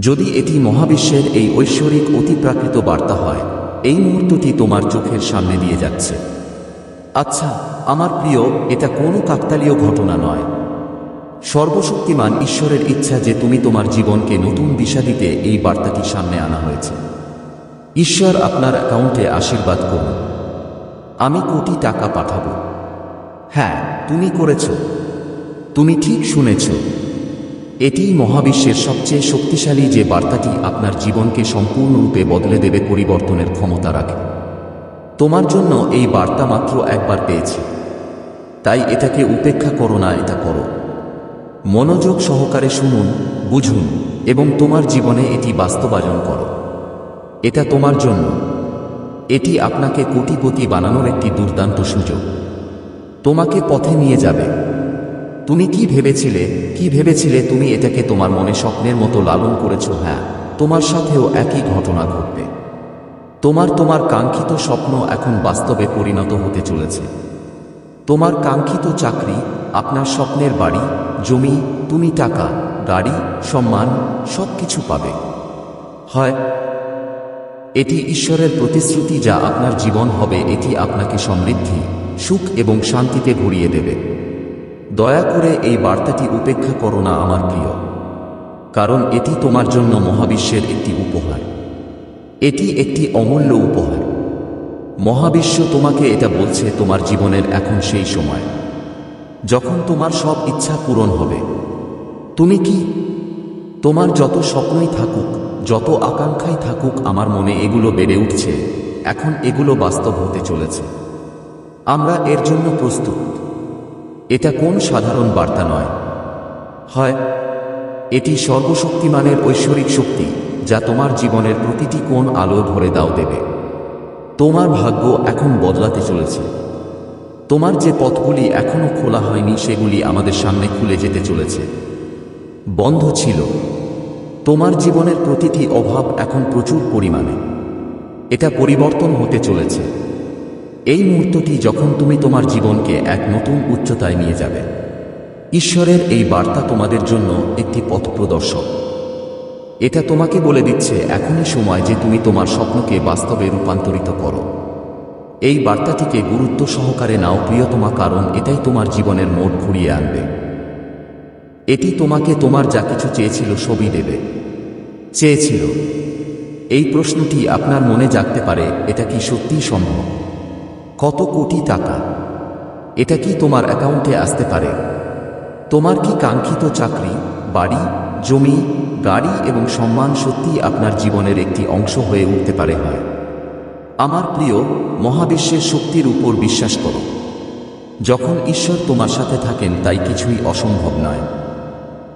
যদি এটি মহাবিশ্বের এই ঐশ্বরিক অতিপ্রাকৃত বার্তা হয়, এই মুহূর্তটি তোমার চোখের সামনে দিয়ে যাচ্ছে। আচ্ছা আমার প্রিয়, এটা কোনো কাকতালীয় ঘটনা নয়। সর্বশক্তিমান ঈশ্বরের ইচ্ছা যে তুমি তোমার জীবনকে নতুন দিশা দিতে এই বার্তাটি সামনে আনা হয়েছে। ঈশ্বর আপনার অ্যাকাউন্টে আশীর্বাদ করুন। আমি কোটি টাকা পাঠাবো। হ্যাঁ তুমি করেছ। তুমি ঠিক শুনেছ। এটিই মহাবিশ্বের সবচেয়ে শক্তিশালী যে বার্তাটি আপনার জীবনকে সম্পূর্ণরূপে বদলে দেবে পরিবর্তনের ক্ষমতা রাখে। তোমার জন্য এই বার্তা মাত্র একবার পেয়েছি। তাই এটাকে উপেক্ষা করো না, এটা করো। মনোযোগ সহকারে শুনুন, বুঝুন এবং তোমার জীবনে এটি বাস্তবায়ন করো। এটা তোমার জন্য। এটি আপনাকে কোটিপতি বানানোর একটি দুর্দান্ত সুযোগ। তোমাকে পথে নিয়ে যাবে। তুমি কি ভেবেছিলে কি ভেবেছিলে তুমি এটাকে তোমার মনে স্বপ্নের মতো লালন করেছ? হ্যাঁ তোমার সাথেও একই ঘটনা ঘটবে। তোমার তোমার কাঙ্ক্ষিত স্বপ্ন এখন বাস্তবে পরিণত হতে চলেছে। তোমার কাঙ্ক্ষিত চাকরি, আপনার স্বপ্নের বাড়ি, জমি, তুমি টাকা, গাড়ি, সম্মান সব কিছু পাবে। হয়, এটি ঈশ্বরের প্রতিশ্রুতি যা আপনার জীবন হবে, এটি আপনাকে সমৃদ্ধি, সুখ এবং শান্তিতে ভরিয়ে দেবে। দয়া করে এই বার্তাটি উপেক্ষা করো না আমার প্রিয়। কারণ এটি তোমার জন্য মহাবিশ্বের একটি উপহার। এটি একটি অমূল্য উপহার। মহাবিশ্ব তোমাকে এটা বলছে তোমার জীবনের এখন সেই সময়। যখন তোমার সব ইচ্ছা পূরণ হবে। তুমি কি? তোমার যত স্বপ্নই থাকুক, যত আকাঙ্ক্ষাই থাকুক, আমার মনে এগুলো বেড়ে উঠছে। এখন এগুলো বাস্তব হতে চলেছে। আমরা এর জন্য প্রস্তুত। এটা কোন সাধারণ বার্তা নয়। হয়, এটি সর্বশক্তিমানের ঐশ্বরিক শক্তি, যা তোমার জীবনের প্রতিটি কোণ আলো ভরে দাও দেবে। তোমার ভাগ্য এখন বদলাতে চলেছে। তোমার যে পথগুলি এখনও খোলা হয়নি, সেগুলি আমাদের সামনে খুলে যেতে চলেছে। বন্ধ ছিল। তোমার জীবনের প্রতিটি অভাব এখন প্রচুর পরিমাণে। এটা পরিবর্তন হতে চলেছে। এই মুহূর্তটি যখন তুমি তোমার জীবনকে এক নতুন উচ্চতায় নিয়ে যাবে। ঈশ্বরের এই বার্তা তোমাদের জন্য একটি পথ প্রদর্শক। এটা তোমাকে বলে দিচ্ছে, এখনই সময় যে তুমি তোমার স্বপ্নকে বাস্তবে রূপান্তরিত করো। এই বার্তাটিকে গুরুত্ব সহকারে নাও, প্রিয়তমা, কারণ এটাই তোমার জীবনের মোড় ঘুরিয়ে আনবে। এটি তোমাকে তোমার যা কিছু চেয়েছিল সবই দেবে। চেয়েছিল। এই প্রশ্নটি আপনার মনে জাগতে পারে, এটা কি সত্যিই সম্ভব? কত কোটি টাকা? এটা কি তোমার অ্যাকাউন্টে আসতে পারে? তোমার কি কাঙ্ক্ষিত চাকরি, বাড়ি, জমি, গাড়ি এবং সম্মান সত্যিই আপনার জীবনের একটি অংশ হয়ে উঠতে পারে হয়? আমার প্রিয়, মহাবিশ্বের শক্তির উপর বিশ্বাস করো। যখন ঈশ্বর তোমার সাথে থাকেন, তাই কিছুই অসম্ভব নয়।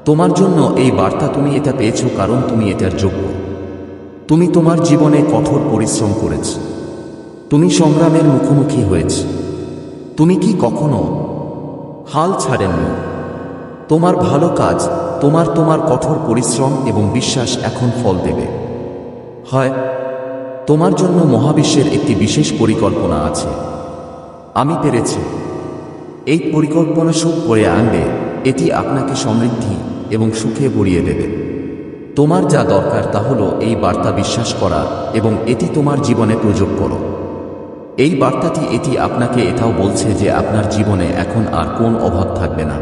তোমার জন্য এই বার্তা তুমি এটা পেয়েছ কারণ তুমি এটার যোগ্য। তুমি তোমার জীবনে কঠোর পরিশ্রম করেছ। তুমি সংগ্রামের মুখোমুখি হয়েছ। তুমি কি কখনো হাল ছাড়েননি? তোমার ভালো কাজ, তোমার তোমার কঠোর পরিশ্রম এবং বিশ্বাস এখন ফল দেবে। হয়, তোমার জন্য মহাবিশ্বের একটি বিশেষ পরিকল্পনা আছে। আমি পেরেছি। এই পরিকল্পনা সুখ করে আনবে, এটি আপনাকে সমৃদ্ধি এবং সুখে ভরিয়ে দেবে। তোমার যা দরকার তা হলো এই বার্তা বিশ্বাস করা এবং এটি তোমার জীবনে প্রয়োগ করো। এই বার্তাটি এটি আপনাকে এটাও বলছে যে আপনার জীবনে এখন আর কোন অভাব থাকবে না।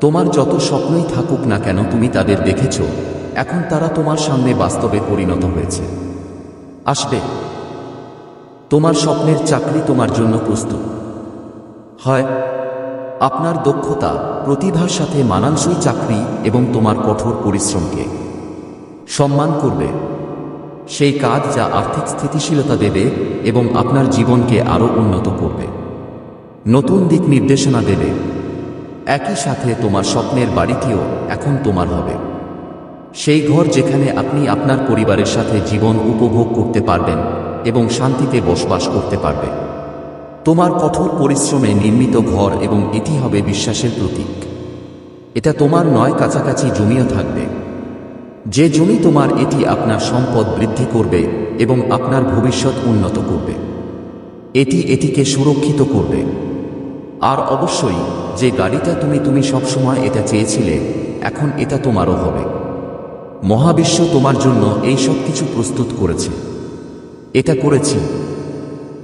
তোমার যত স্বপ্নই থাকুক না কেন তুমি তাদের দেখেছ, এখন তারা তোমার সামনে বাস্তবে পরিণত হয়েছে। আসবে। তোমার স্বপ্নের চাকরি তোমার জন্য প্রস্তুত। হয়, আপনার দক্ষতা, প্রতিভার সাথে মানানসই চাকরি এবং তোমার কঠোর পরিশ্রমকে সম্মান করবে। সেই কাজ যা আর্থিক স্থিতিশীলতা দেবে এবং আপনার জীবনকে আরও উন্নত করবে। নতুন দিক নির্দেশনা দেবে। একই সাথে তোমার স্বপ্নের বাড়িটিও এখন তোমার হবে। সেই ঘর যেখানে আপনি আপনার পরিবারের সাথে জীবন উপভোগ করতে পারবেন এবং শান্তিতে বসবাস করতে পারবে। তোমার কঠোর পরিশ্রমে নির্মিত ঘর এবং এটি হবে বিশ্বাসের প্রতীক। এটা তোমার নয় কাছাকাছি জমিও থাকবে। যে জমি তোমার, এটি আপনার সম্পদ বৃদ্ধি করবে এবং আপনার ভবিষ্যৎ উন্নত করবে। এটি এটিকে সুরক্ষিত করবে। আর অবশ্যই, যে গাড়িটা তুমি তুমি সবসময় এটা চেয়েছিলে, এখন এটা তোমারও হবে। মহাবিশ্ব তোমার জন্য এই সব কিছু প্রস্তুত করেছে। এটা করেছি।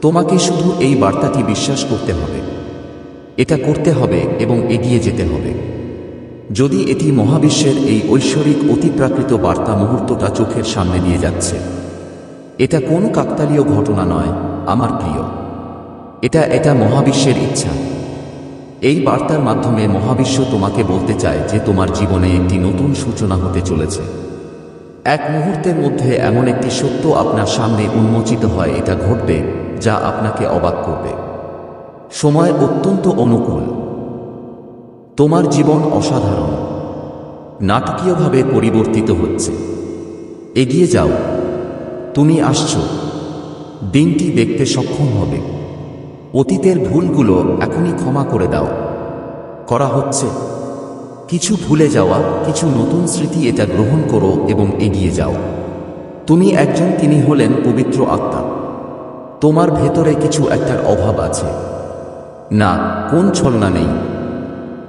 তোমাকে শুধু এই বার্তাটি বিশ্বাস করতে হবে। এটা করতে হবে এবং এগিয়ে যেতে হবে। যদি এটি মহাবিশ্বের এই ঐশ্বরিক অতিপ্রাকৃত বার্তা মুহূর্তটা চোখের সামনে নিয়ে যাচ্ছে। এটা কোনো কাকতালীয় ঘটনা নয়, আমার প্রিয়। এটা এটা মহাবিশ্বের ইচ্ছা। এই বার্তার মাধ্যমে মহাবিশ্ব তোমাকে বলতে চায় যে তোমার জীবনে একটি নতুন সূচনা হতে চলেছে। এক মুহূর্তের মধ্যে এমন একটি সত্য আপনার সামনে উন্মোচিত হয়, এটা ঘটবে, যা আপনাকে অবাক করবে। সময় অত্যন্ত অনুকূল। তোমার জীবন অসাধারণ। নাটকীয়ভাবে পরিবর্তিত হচ্ছে। এগিয়ে যাও। তুমি আসছো। দিনটি দেখতে সক্ষম হবে। অতীতের ভুলগুলো এখনই ক্ষমা করে দাও। করা হচ্ছে। কিছু ভুলে যাওয়া, কিছু নতুন স্মৃতি এটা গ্রহণ করো এবং এগিয়ে যাও। তুমি একজন তিনি হলেন পবিত্র আত্মা। তোমার ভেতরে কিছু একটার অভাব আছে। না, কোন ছলনা নেই।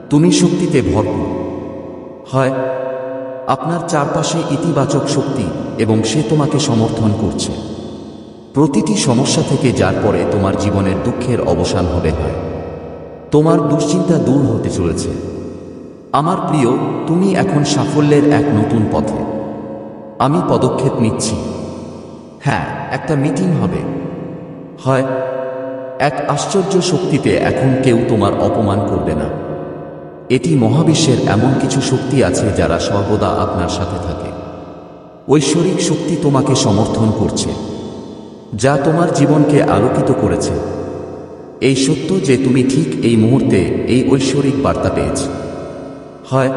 তুমি শক্তিতে ভরপুর। হয়, আপনার চারপাশে ইতিবাচক শক্তি এবং সে তোমাকে সমর্থন করছে। প্রতিটি সমস্যা থেকে যার পরে তোমার জীবনের দুঃখের অবসান হবে হয়। তোমার দুশ্চিন্তা দূর হতে চলেছে। আমার প্রিয়, তুমি এখন সাফল্যের এক নতুন পথে। আমি পদক্ষেপ নিচ্ছি। হ্যাঁ একটা মিটিং হবে। হয়, এক আশ্চর্য শক্তিতে এখন কেউ তোমার অপমান করবে না। এটি মহাবিশ্বের এমন কিছু শক্তি আছে যারা সর্বদা আপনার সাথে থাকে। ঐশ্বরিক শক্তি তোমাকে সমর্থন করছে, যা তোমার জীবনকে আলোকিত করেছে। এই সত্য যে তুমি ঠিক এই মুহূর্তে এই ঐশ্বরিক বার্তা পেয়েছ। হয়,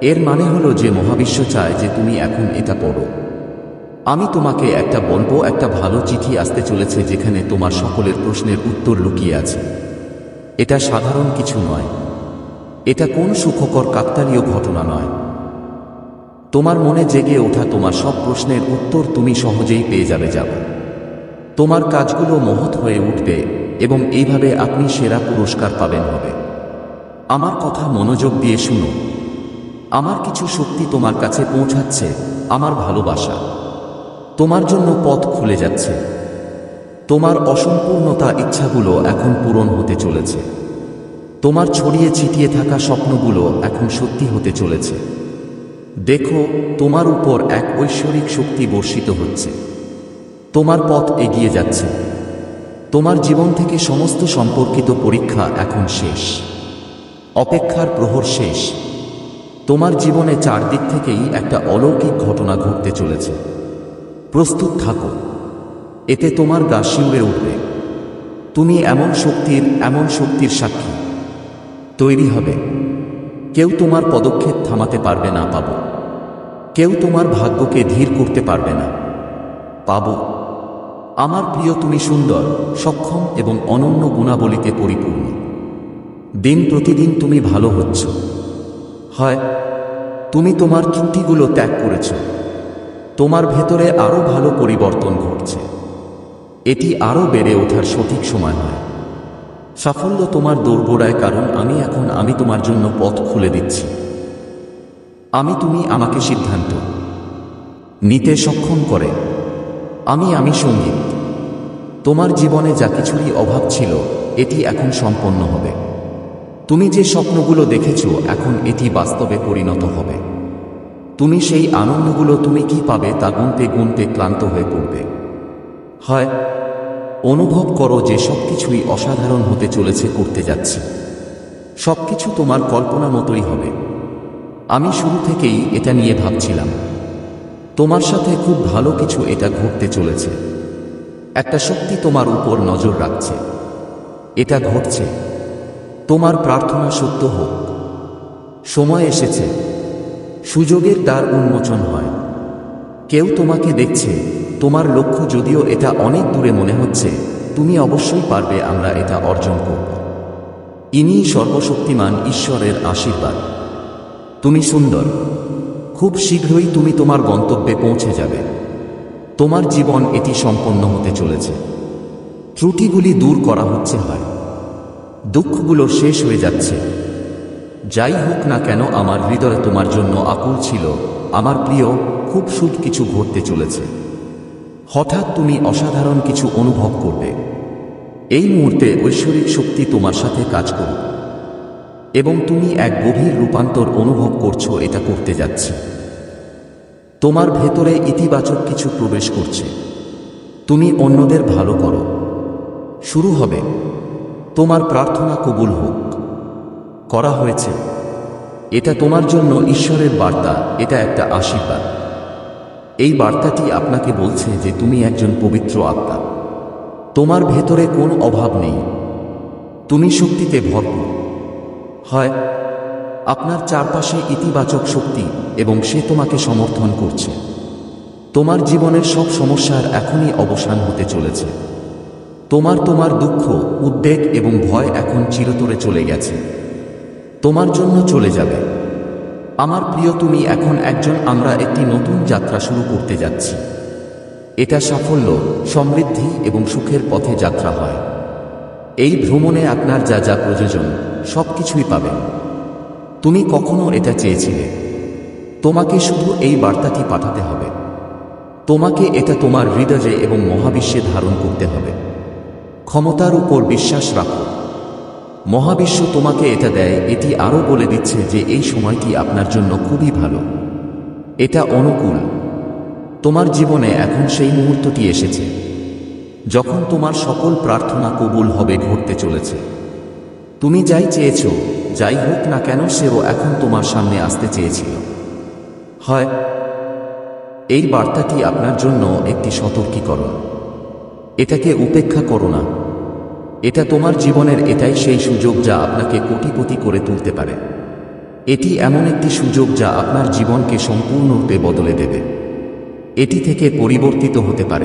এর মানে হলো যে মহাবিশ্ব চায় যে তুমি এখন এটা পড়ো। আমি তোমাকে একটা বলব, একটা ভালো চিঠি আসতে চলেছে যেখানে তোমার সকলের প্রশ্নের উত্তর লুকিয়ে আছে। এটা সাধারণ কিছু নয়। এটা কোন সুখকর কাকতালীয় ঘটনা নয়। তোমার মনে জেগে ওঠা তোমার সব প্রশ্নের উত্তর তুমি সহজেই পেয়ে যাবে যাবে। তোমার কাজগুলো মহৎ হয়ে উঠবে এবং এইভাবে আপনি সেরা পুরস্কার পাবেন হবে। আমার কথা মনোযোগ দিয়ে শুনো। আমার কিছু শক্তি তোমার কাছে পৌঁছাচ্ছে, আমার ভালোবাসা। তোমার জন্য পথ খুলে যাচ্ছে। তোমার অসম্পূর্ণতা ইচ্ছাগুলো এখন পূরণ হতে চলেছে। তোমার ছড়িয়ে ছিটিয়ে থাকা স্বপ্নগুলো এখন সত্যি হতে চলেছে। দেখো, তোমার উপর এক ঐশ্বরিক শক্তি বর্ষিত হচ্ছে। তোমার পথ এগিয়ে যাচ্ছে। তোমার জীবন থেকে সমস্ত সম্পর্কিত পরীক্ষা এখন শেষ। অপেক্ষার প্রহর শেষ। তোমার জীবনে চারদিক থেকেই একটা অলৌকিক ঘটনা ঘটতে চলেছে। প্রস্তুত থাকো। এতে তোমার গা শিউরে উঠবে। তুমি এমন শক্তির এমন শক্তির সাক্ষী। তৈরি হবে। কেউ তোমার পদক্ষেপ থামাতে পারবে না, পাবো। কেউ তোমার ভাগ্যকে ধীর করতে পারবে না, পাবো। আমার প্রিয়, তুমি সুন্দর, সক্ষম এবং অনন্য গুণাবলীতে পরিপূর্ণ। দিন প্রতিদিন তুমি ভালো হচ্ছ। হয়, তুমি তোমার ত্রুটিগুলো ত্যাগ করেছ। তোমার ভেতরে আরও ভালো পরিবর্তন ঘটছে। এটি আরও বেড়ে ওঠার সঠিক সময় নয়। সাফল্য তোমার দৌড়গোড়ায় কারণ আমি এখন আমি তোমার জন্য পথ খুলে দিচ্ছি। আমি তুমি আমাকে সিদ্ধান্ত নিতে সক্ষম করে। আমি আমি সংগীত তোমার জীবনে যা কিছুরই অভাব ছিল, এটি এখন সম্পন্ন হবে। তুমি যে স্বপ্নগুলো দেখেছ, এখন এটি বাস্তবে পরিণত হবে। তুমি সেই আনন্দগুলো তুমি কি পাবে তা গুনতে গুনতে ক্লান্ত হয়ে পড়বে। হয় অনুভব করো যে সব কিছুই অসাধারণ হতে চলেছে, করতে যাচ্ছি। সব কিছু তোমার কল্পনা মতোই হবে। আমি শুরু থেকেই এটা নিয়ে ভাবছিলাম। তোমার সাথে খুব ভালো কিছু এটা ঘটতে চলেছে। একটা শক্তি তোমার উপর নজর রাখছে। এটা ঘটছে। তোমার প্রার্থনা সত্য হোক। সময় এসেছে। সুযোগের দ্বার উন্মোচন হয়। কেউ তোমাকে দেখছে। তোমার লক্ষ্য যদিও এটা অনেক দূরে মনে হচ্ছে, তুমি অবশ্যই পারবে আমরা এটা অর্জন করব। ইনি সর্বশক্তিমান ঈশ্বরের আশীর্বাদ। তুমি সুন্দর। খুব শীঘ্রই তুমি তোমার গন্তব্যে পৌঁছে যাবে। তোমার জীবন এটি সম্পন্ন হতে চলেছে। ত্রুটিগুলি দূর করা হচ্ছে হয়। দুঃখগুলো শেষ হয়ে যাচ্ছে। যাই হোক না কেন আমার হৃদয়ে তোমার জন্য আকুল ছিল। আমার প্রিয়, খুব শুভ কিছু ঘটতে চলেছে। হঠাৎ তুমি অসাধারণ কিছু অনুভব করবে। এই মুহূর্তে ঐশ্বরিক শক্তি তোমার সাথে কাজ করবে। এবং তুমি এক গভীর রূপান্তর অনুভব করছ এটা করতে যাচ্ছে। তোমার ভেতরে ইতিবাচক কিছু প্রবেশ করছে। তুমি অন্যদের ভালো করো। শুরু হবে। তোমার প্রার্থনা কবুল হোক। করা হয়েছে। এটা তোমার জন্য ঈশ্বরের বার্তা, এটা একটা আশীর্বাদ। এই বার্তাটি আপনাকে বলছে যে তুমি একজন পবিত্র আত্মা। তোমার ভেতরে কোনো অভাব নেই। তুমি শক্তিতে ভরপুর। হয়, আপনার চারপাশে ইতিবাচক শক্তি এবং সে তোমাকে সমর্থন করছে। তোমার জীবনের সব সমস্যার এখনই অবসান হতে চলেছে। তোমার তোমার দুঃখ, উদ্বেগ এবং ভয় এখন চিরতরে চলে গেছে। তোমার জন্য চলে যাবে। আমার প্রিয়, তুমি এখন একজন, আমরা একটি নতুন যাত্রা শুরু করতে যাচ্ছি। এটা সাফল্য, সমৃদ্ধি এবং সুখের পথে যাত্রা হয়। এই ভ্রমণে আপনার যা যা প্রয়োজন সব কিছুই পাবেন। তুমি কখনো এটা চেয়েছিলে? তোমাকে শুধু এই বার্তাটি পাঠাতে হবে। তোমাকে এটা তোমার হৃদয়ে এবং মহাবিশ্বে ধারণ করতে হবে। ক্ষমতার উপর বিশ্বাস রাখো। মহাবিশ্ব তোমাকে এটা দেয়, এটি আরও বলে দিচ্ছে যে এই সময়টি আপনার জন্য খুবই ভালো। এটা অনুকূল। তোমার জীবনে এখন সেই মুহূর্তটি এসেছে, যখন তোমার সকল প্রার্থনা কবুল হবে ঘটতে চলেছে। তুমি যাই চেয়েছ, যাই হোক না কেন সেও এখন তোমার সামনে আসতে চেয়েছিল। হয়, এই বার্তাটি আপনার জন্য একটি সতর্কীকরণ। এটাকে উপেক্ষা করো না। এটা তোমার জীবনের এটাই সেই সুযোগ যা আপনাকে কোটিপতি করে তুলতে পারে। এটি এমন একটি সুযোগ যা আপনার জীবনকে সম্পূর্ণরূপে বদলে দেবে। এটি থেকে পরিবর্তিত হতে পারে।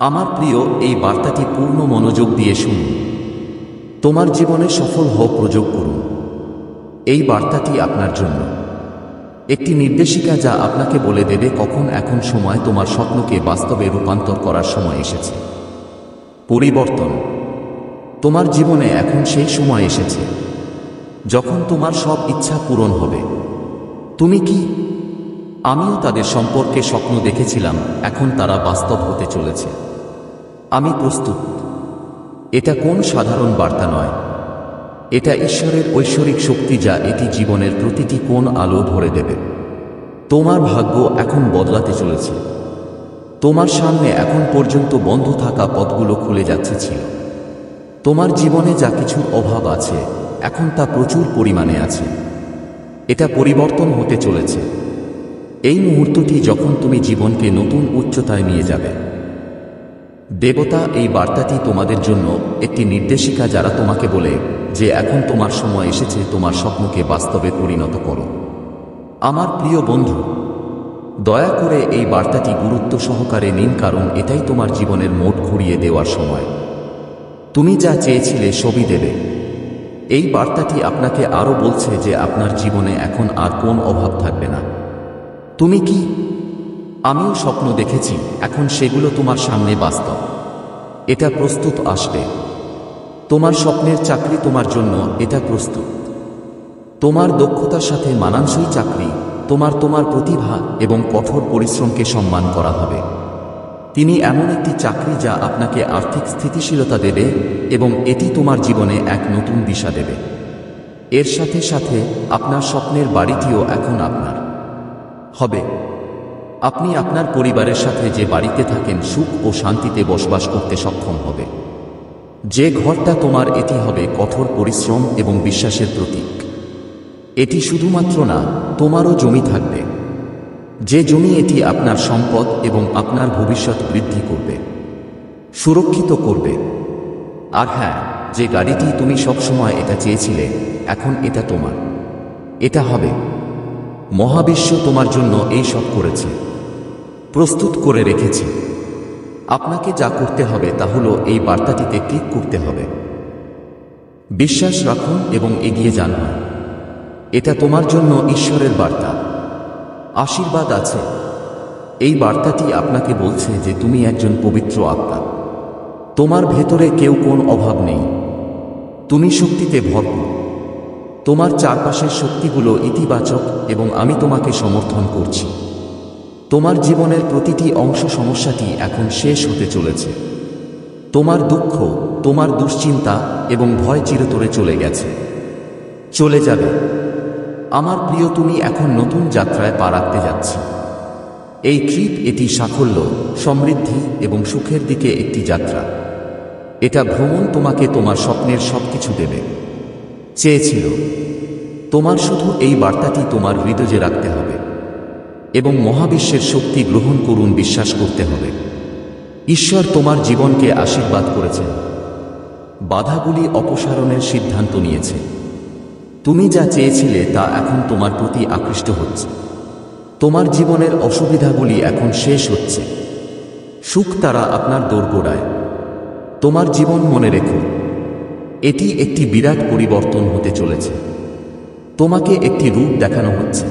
আমার প্রিয়, এই বার্তাটি পূর্ণ মনোযোগ দিয়ে শুনুন। তোমার জীবনে সফল হও প্রযোগ করুন। এই বার্তাটি আপনার জন্য। একটি নির্দেশিকা যা আপনাকে বলে দেবে কখন এখন সময় তোমার স্বপ্নকে বাস্তবে রূপান্তর করার সময় এসেছে। পরিবর্তন। তোমার জীবনে এখন সেই সময় এসেছে, যখন তোমার সব ইচ্ছা পূরণ হবে। তুমি কি? আমিও তাদের সম্পর্কে স্বপ্ন দেখেছিলাম, এখন তারা বাস্তব হতে চলেছে। আমি প্রস্তুত। এটা কোন সাধারণ বার্তা নয়। এটা ঈশ্বরের ঐশ্বরিক শক্তি যা এটি জীবনের প্রতিটি কোন আলো ভরে দেবে। তোমার ভাগ্য এখন বদলাতে চলেছে। তোমার সামনে এখন পর্যন্ত বন্ধ থাকা পথগুলো খুলে যাচ্ছে ছিল। তোমার জীবনে যা কিছুর অভাব আছে, এখন তা প্রচুর পরিমাণে আছে। এটা পরিবর্তন হতে চলেছে। এই মুহূর্তটি যখন তুমি জীবনকে নতুন উচ্চতায় নিয়ে যাবে। দেবতা, এই বার্তাটি তোমাদের জন্য একটি নির্দেশিকা যারা তোমাকে বলে যে এখন তোমার সময় এসেছে, তোমার স্বপ্নকে বাস্তবে পরিণত করো। আমার প্রিয় বন্ধু, দয়া করে এই বার্তাটি গুরুত্ব সহকারে নিন, কারণ এটাই তোমার জীবনের মোট ঘুরিয়ে দেওয়ার সময়। তুমি যা চেয়েছিলে সবই দেবে। এই বার্তাটি আপনাকে আরও বলছে যে আপনার জীবনে এখন আর কোন অভাব থাকবে না। তুমি কি? আমিও স্বপ্ন দেখেছি, এখন সেগুলো তোমার সামনে বাস্তব। এটা প্রস্তুত আসবে। তোমার স্বপ্নের চাকরি তোমার জন্য, এটা প্রস্তুত। তোমার দক্ষতার সাথে মানানসই চাকরি, তোমার তোমার প্রতিভা এবং কঠোর পরিশ্রমকে সম্মান করা হবে। তিনি এমন একটি চাকরি যা আপনাকে আর্থিক স্থিতিশীলতা দেবে এবং এটি তোমার জীবনে এক নতুন দিশা দেবে। এর সাথে সাথে আপনার স্বপ্নের বাড়িটিও এখন আপনার। হবে। আপনি আপনার পরিবারের সাথে যে বাড়িতে থাকেন সুখ ও শান্তিতে বসবাস করতে সক্ষম হবে। যে ঘরটা তোমার, এটি হবে কঠোর পরিশ্রম এবং বিশ্বাসের প্রতীক। এটি শুধুমাত্র না, তোমারও জমি থাকবে। যে জমি এটি আপনার সম্পদ এবং আপনার ভবিষ্যৎ বৃদ্ধি করবে, সুরক্ষিত করবে। আর হ্যাঁ যে গাড়িটি তুমি সবসময় এটা চেয়েছিলে, এখন এটা তোমার। এটা হবে। মহাবিশ্ব তোমার জন্য এই সব করেছে, প্রস্তুত করে রেখেছে। আপনাকে যা করতে হবে তা হলো এই বার্তাটিতে ক্লিক করতে হবে। বিশ্বাস রাখুন এবং এগিয়ে যান। এটা তোমার জন্য ঈশ্বরের বার্তা। আশীর্বাদ আছে। এই বার্তাটি আপনাকে বলছে যে তুমি একজন পবিত্র আত্মা। তোমার ভেতরে কেউ কোন অভাব নেই। তুমি শক্তিতে ভরপুর। তোমার চারপাশের শক্তিগুলো ইতিবাচক এবং আমি তোমাকে সমর্থন করছি। তোমার জীবনের প্রতিটি অংশ সমস্যাটি এখন শেষ হতে চলেছে। তোমার দুঃখ, তোমার দুশ্চিন্তা এবং ভয় চিরতরে চলে গেছে। চলে যাবে। আমার প্রিয়, তুমি এখন নতুন যাত্রায় পা রাখতে যাচ্ছি। এই ট্রিপ এটি সাফল্য, সমৃদ্ধি এবং সুখের দিকে একটি যাত্রা। এটা ভ্রমণ তোমাকে তোমার স্বপ্নের সবকিছু দেবে। চেয়েছিল, তোমার শুধু এই বার্তাটি তোমার হৃদয়ে রাখতে হবে এবং মহাবিশ্বের শক্তি গ্রহণ করুন, বিশ্বাস করতে হবে। ঈশ্বর তোমার জীবনকে আশীর্বাদ করেছেন। বাধাগুলি অপসারণের সিদ্ধান্ত নিয়েছে। তুমি যা চেয়েছিলে তা এখন তোমার প্রতি আকৃষ্ট হচ্ছে। তোমার জীবনের অসুবিধাগুলি এখন শেষ হচ্ছে। সুখ তারা আপনার দোরগোড়ায়। তোমার জীবন মনে রেখো। এটি একটি বিরাট পরিবর্তন হতে চলেছে। তোমাকে একটি রূপ দেখানো হচ্ছে।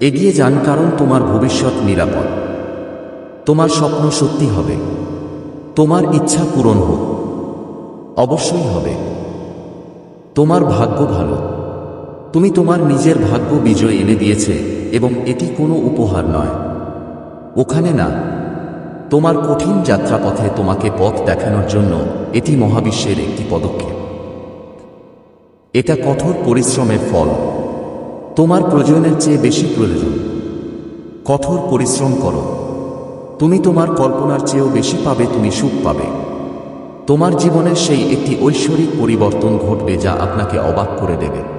এগিয়ে যান কারণ তোমার ভবিষ্যৎ নিরাপদ। তোমার স্বপ্ন সত্যি হবে। তোমার ইচ্ছা পূরণ হোক। অবশ্যই হবে। তোমার ভাগ্য ভালো। তুমি তোমার নিজের ভাগ্য বিজয় এনে দিয়েছে, এবং এটি কোনো উপহার নয়। ওখানে না, তোমার কঠিন যাত্রাপথে তোমাকে পথ দেখানোর জন্য এটি মহাবিশ্বের একটি পদক্ষেপ। এটা কঠোর পরিশ্রমের ফল। তোমার প্রয়োজনের চেয়ে বেশি প্রয়োজন। কঠোর পরিশ্রম করো। তুমি তোমার কল্পনার চেয়েও বেশি পাবে, তুমি সুখ পাবে। তোমার জীবনের সেই একটি ঐশ্বরিক পরিবর্তন ঘটবে যা আপনাকে অবাক করে দেবে।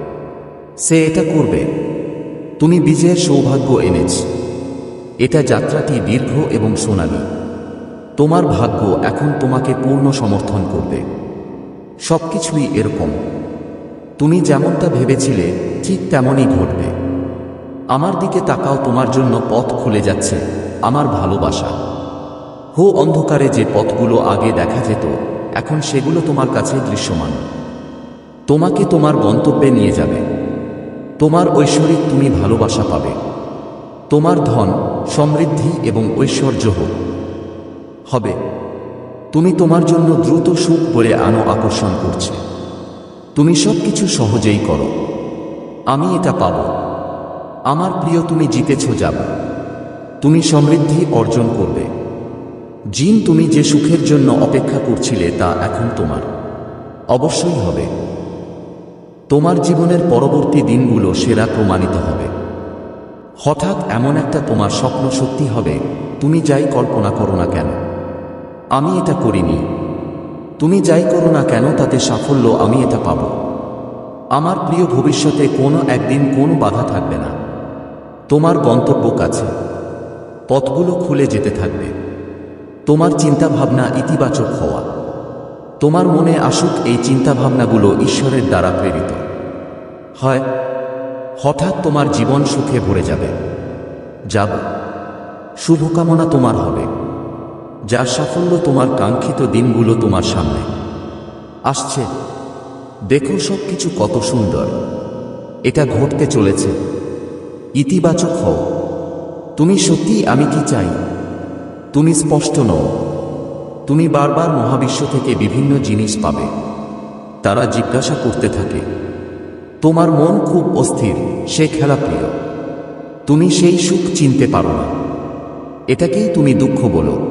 সে এটা করবে। তুমি বিজয়ের সৌভাগ্য এনেছ। এটা যাত্রাটি দীর্ঘ এবং সোনালী। তোমার ভাগ্য এখন তোমাকে পূর্ণ সমর্থন করবে। সবকিছুই এরকম। তুমি যেমনটা ভেবেছিলে, ঠিক তেমনই ঘটবে। আমার দিকে তাকাও, তোমার জন্য পথ খুলে যাচ্ছে, আমার ভালোবাসা। হো অন্ধকারে, যে পথগুলো আগে দেখা যেত, এখন সেগুলো তোমার কাছে দৃশ্যমান। তোমাকে তোমার গন্তব্যে নিয়ে যাবে। তোমার ঐশ্বরিক তুমি ভালোবাসা পাবে। তোমার ধন, সমৃদ্ধি এবং ঐশ্বর্য হোক। হবে। তুমি তোমার জন্য দ্রুত সুখ বলে আনো আকর্ষণ করছে। তুমি সব কিছু সহজেই করো। আমি এটা পাব। আমার প্রিয়, তুমি জিতেছ যাব। তুমি সমৃদ্ধি অর্জন করবে। জিন, তুমি যে সুখের জন্য অপেক্ষা করছিলে তা এখন তোমার। অবশ্যই হবে। তোমার জীবনের পরবর্তী দিনগুলো সেরা প্রমাণিত হবে। হঠাৎ এমন একটা তোমার স্বপ্ন সত্যি হবে, তুমি যাই কল্পনা করো না কেন। আমি এটা করিনি। তুমি যাই করো না কেন, তাতে সাফল্য আমি এটা পাব। আমার প্রিয় ভবিষ্যতে কোনো একদিন কোনো বাধা থাকবে না। তোমার গন্তব্য কাছে। পথগুলো খুলে যেতে থাকবে। তোমার চিন্তাভাবনা ইতিবাচক হওয়া। তোমার মনে আসুক এই চিন্তাভাবনাগুলো ঈশ্বরের দ্বারা প্রেরিত। হয়, হঠাৎ তোমার জীবন সুখে ভরে যাবে। যাব, শুভকামনা তোমার হবে। যার সাফল্য তোমার কাঙ্ক্ষিত দিনগুলো তোমার সামনে। আসছে, দেখো সব কিছু কত সুন্দর। এটা ঘটতে চলেছে। ইতিবাচক হও। তুমি সত্যি আমি কি চাই? তুমি স্পষ্ট নও। তুমি বারবার মহাবিশ্ব থেকে বিভিন্ন জিনিস পাবে। তারা জিজ্ঞাসা করতে থাকে, তোমার মন খুব অস্থির, সে খেলা প্রিয়। তুমি সেই সুখ চিনতে পারো না। এটাকেই তুমি দুঃখ বলো।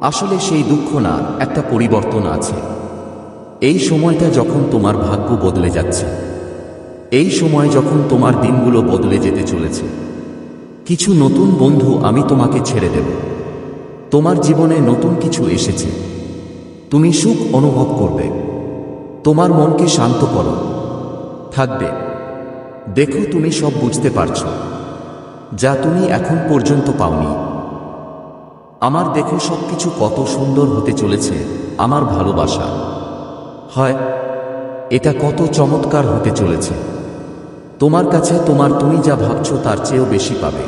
আসলে সেই দুঃখ না, একটা পরিবর্তন আছে। এই সময়টা যখন তোমার ভাগ্য বদলে যাচ্ছে। এই সময় যখন তোমার দিনগুলো বদলে যেতে চলেছে। কিছু নতুন বন্ধু আমি তোমাকে ছেড়ে দেব। তোমার জীবনে নতুন কিছু এসেছে। তুমি সুখ অনুভব করবে। তোমার মনকে শান্ত করো। থাকবে। দেখো তুমি সব বুঝতে পারছ, যা তুমি এখন পর্যন্ত পাওনি। আমার দেখো সব কিছু কত সুন্দর হতে চলেছে, আমার ভালোবাসা। হয়, এটা কত চমৎকার হতে চলেছে। তোমার কাছে তোমার তুমি যা ভাবছ তার চেয়েও বেশি পাবে।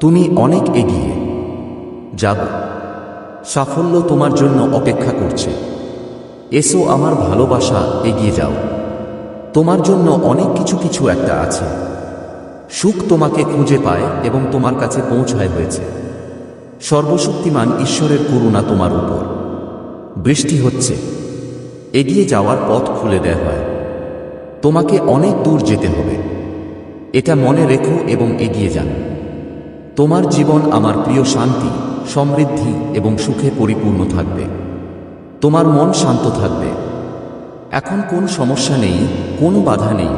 তুমি অনেক এগিয়ে। যাব। সাফল্য তোমার জন্য অপেক্ষা করছে। এসো আমার ভালোবাসা এগিয়ে যাও। তোমার জন্য অনেক কিছু কিছু একটা আছে। সুখ তোমাকে খুঁজে পায় এবং তোমার কাছে পৌঁছায় হয়েছে। সর্বশক্তিমান ঈশ্বরের করুণা তোমার উপর। বৃষ্টি হচ্ছে। এগিয়ে যাওয়ার পথ খুলে দেয়া হয়। তোমাকে অনেক দূর যেতে হবে। এটা মনে রেখো এবং এগিয়ে যান। তোমার জীবন আমার প্রিয় শান্তি। সমৃদ্ধি এবং সুখে পরিপূর্ণ থাকবে। তোমার মন শান্ত থাকবে। এখন কোন সমস্যা নেই, কোনো বাধা নেই।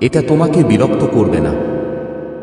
এটা তোমাকে বিরক্ত করবে না।